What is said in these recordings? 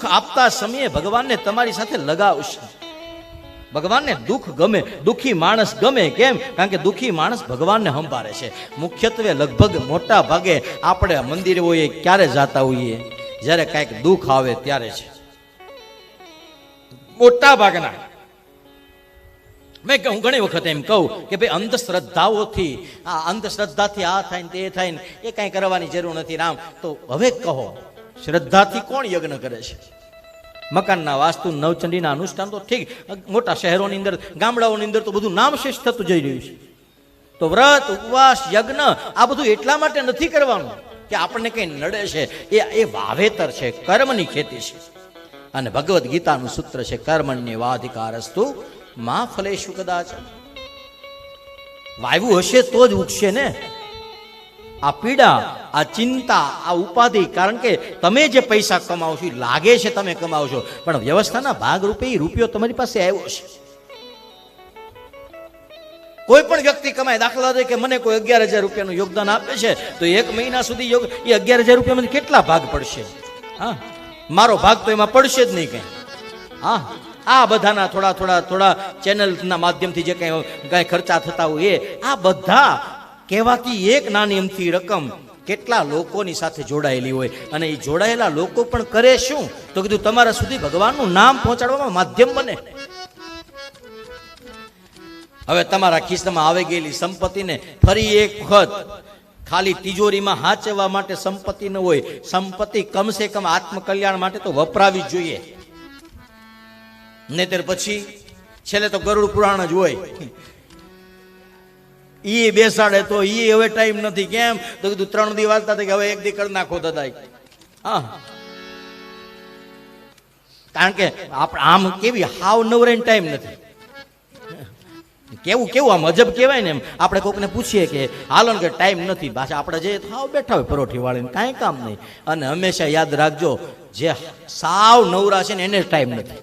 સુખ આપતા સમયે ભગવાનને તમારી સાથે લગાવશે ભગવાનને દુઃખ ગમે, દુઃખી માણસ ગમે, કેમ? કારણ કે દુઃખી માણસ ભગવાનને સંભાળે છે. મુખ્યત્વે લગભગ મોટા ભાગે આપણે મંદિરે હોઈએ ક્યારે જાતા હોઈએ? જ્યારે કાંઈક દુઃખ આવે ત્યારે છે મોટા ભાગના. મેં હું ઘણી વખત એમ કહું કે ભાઈ અંધશ્રદ્ધાઓથી, આ અંધશ્રદ્ધાથી આ થાય ને તે થાય ને એ કાંઈ કરવાની જરૂર નથી રામ. તો હવે કહો શ્રદ્ધાથી કોણ યજ્ઞ કરે છે? મકાનના વાસ્તુ, નવચંડીના અનુષ્ઠાન તો ઠીક. મોટા શહેરોની અંદર, ગામડાઓની અંદર તો બધું નામશેષ થતું જઈ રહ્યું છે. તો વ્રત, ઉપવાસ, યજ્ઞ, આ બધું એટલા માટે નથી કરવાનું કે આપણને કંઈ નડે છે. એ એ વાવેતર છે, કર્મની ખેતી છે. અને ભગવદ્ ગીતાનું સૂત્ર છે, કર્મણ્ય વાધિકારસ્તુ મા ફલેશુ કદાચ. વાવ્યું હશે તો જ ઉગશે ને? આ પીડા, આ ચિંતા, આ ઉપાધિ, કારણ કે તમે જે પૈસા કમાવો છો એ લાગે છે તમે કમાવો છો. પણ વ્યવસ્થાના ભાગરૂપે એ રૂપિયો તમારી પાસે આવ્યો છે. કોઈ પણ વ્યક્તિ કમાય, દાખલા તરીકે મને કોઈ અગિયાર હજાર રૂપિયાનું યોગદાન આપે છે, તો એક મહિના સુધી યોગ એ અગિયાર હજાર રૂપિયામાંથી કેટલા ભાગ પડશે? હા? મારો ભાગ તો એમાં પડશે જ નહીં કંઈ. હા? આ બધાના થોડા થોડા થોડા ચેનલના માધ્યમથી જે કંઈ કંઈ ખર્ચા થતા હોય એ, આ બધા કહેવાતી એક નાની અમથી રકમ કેટલા લોકોની સાથે જોડાયેલી હોય અને એ જોડાયેલા લોકો પણ કરે શું? તો કીધું, તમારા સુધી ભગવાનનું નામ પહોંચાડવામાં માધ્યમ બને. હવે તમારા ખિસ્સામાં આવી ગયેલી સંપત્તિને ફરી એક વખત ખાલી તિજોરીમાં હાચવવા માટે સંપત્તિ ન હોય, સંપત્તિ કમસે કમ આત્મકલ્યાણ માટે તો વપરાવી જ જોઈએ. નહીતર પછી છેલ્લે તો ગરુડ પુરાણ જ હોય. ઈ બેસાડે તો એ હવે ટાઈમ નથી. કેમ? તો કીધું ત્રણ દી વાંચતા કે હવે એક દી કરી નાખો દાદા હા. કારણ કે આપણે આમ કેવી હાવ નવરાઈને ટાઈમ નથી. કેવું કેવું આમ અજબ કહેવાય ને એમ. આપણે કોકને પૂછીએ કે હાલો કે ટાઈમ નથી. પાછા આપણે જે થાવ બેઠા હોય પરોઠી વાળીને, કાંઈ કામ નહીં. અને હંમેશા યાદ રાખજો, જે સાવ નવરા છે ને એને ટાઈમ નથી.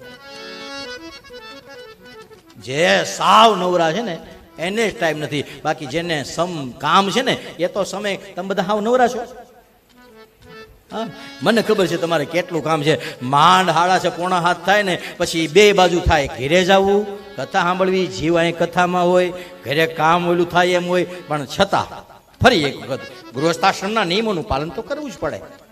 જે સાવ નવરા છે ને એને જ ટાઈમ નથી. બાકી જેને સમ કામ છે ને, એ તો સમય તમે બધા હાવ નવરા છો. હા? મને ખબર છે તમારે કેટલું કામ છે. માંડ હાડા છે, પોણા હાથ થાય ને, પછી બે બાજુ થાય. ઘેરે જવું, કથા સાંભળવી જીવ અહીં કથામાં હોય, ઘરે કામ ઓલું થાય એમ હોય, પણ છતાં ફરી એક વખત ગૃહસ્થાશ્રમના નિયમોનું પાલન તો કરવું જ પડે.